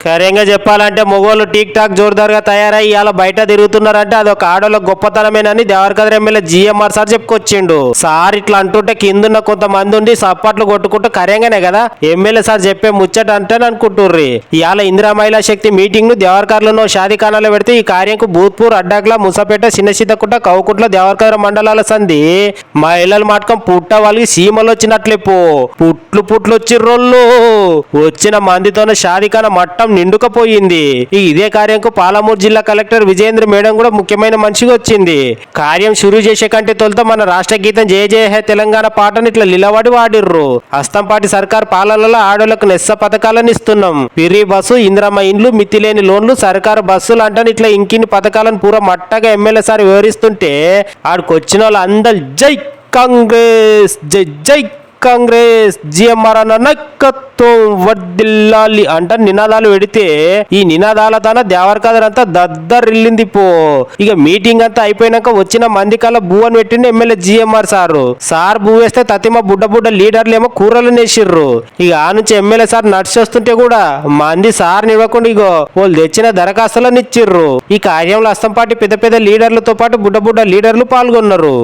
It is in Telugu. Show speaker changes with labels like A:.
A: కరెంగా చెప్పాలంటే మొగోళ్ళు టీక్ టాక్ జోరుదారుగా తయారై ఇవాళ బయట తిరుగుతున్నారంటే అది ఒక ఆడోళ్ళ గొప్పతనమేనని దేవరకద్ర ఎమ్మెల్యే జిఎంఆర్ సార్ చెప్పుకొచ్చిండు. సార్ ఇట్లా అంటుంటే కిందున్న కొంతమంది ఉండి సప్పట్లు కొట్టుకుంటూ కరెంగానే కదా? ఎమ్మెల్యే సార్ చెప్పే ముచ్చట అంటే అనుకుంటుర్రి ఇవాళ ఇందిరా మహిళా శక్తి మీటింగ్ను దేవరకర్లను షాదీఖానాలో పెడితే ఈ కార్యంకు భూత్పూర్ అడ్డాక్ల ముసపేట చిన్న సీతకుంట కౌకుట్ల దేవరకద్ర మండలాల సంధి మహిళలు మాటకం పుట్ట వాళ్ళకి సీమలు వచ్చినట్లే పో. పుట్లు పుట్లు వచ్చిర్రోళ్ళు. వచ్చిన మందితోనే షాదికాన మట్టం నిండుకపోయింది. ఈ ఇదే కార్యంకు పాలమూరు జిల్లా కలెక్టర్ విజయేంద్ర మేడం కూడా ముఖ్యమైన మనిషిగా వచ్చింది. కార్యం షురూ చేసే కంటే తొలుత మన రాష్ట్ర గీతం జయ జయ హే తెలంగాణ పాటను ఇట్లా నిలబడి వాడిర్రు. అస్తంపాటి సర్కార్ పాలనలో ఆడోళ్ళకు నెస్స పథకాలను ఇస్తున్నాం. పిరి బస్సు ఇంద్రమ్మ ఇండ్లు మితిలేని లోన్లు సర్కారు బస్సులు అంటాను ఇట్లా ఇంకిన్ని పథకాలను పూర మట్టగా ఎమ్మెల్యే సార్ వివరిస్తుంటే ఆడికొచ్చిన వాళ్ళు అందరు జై కాంగ్రెస్ జై జై కాంగ్రెస్ జిఎంఆర్ అన్న నాయకత్వం వడ్డిల్లాలి అంట. నినాదాలు పెడితే ఈ నినాదాల తన అంతా దద్దరిల్లింది పో. ఇక మీటింగ్ అంతా అయిపోయినాక వచ్చిన మంది కల్లా బూ అని పెట్టిండు ఎమ్మెల్యే జిఎంఆర్ సారు. సార్ బూ వేస్తే తతిమ బుడ్డ బుడ్డ లీడర్లు ఏమో కూరలు నేసిర్రు. ఇక ఆ నుంచి ఎమ్మెల్యే సార్ నడిచి వస్తుంటే కూడా మంది సార్ నివ్వకుండా ఇగో వాళ్ళు తెచ్చిన దరఖాస్తులను ఇచ్చిర్రు. ఈ కార్యంలో అస్తంపాటి పెద్ద పెద్ద లీడర్లతో పాటు బుడ్డ బుడ్డ లీడర్లు పాల్గొన్నారు.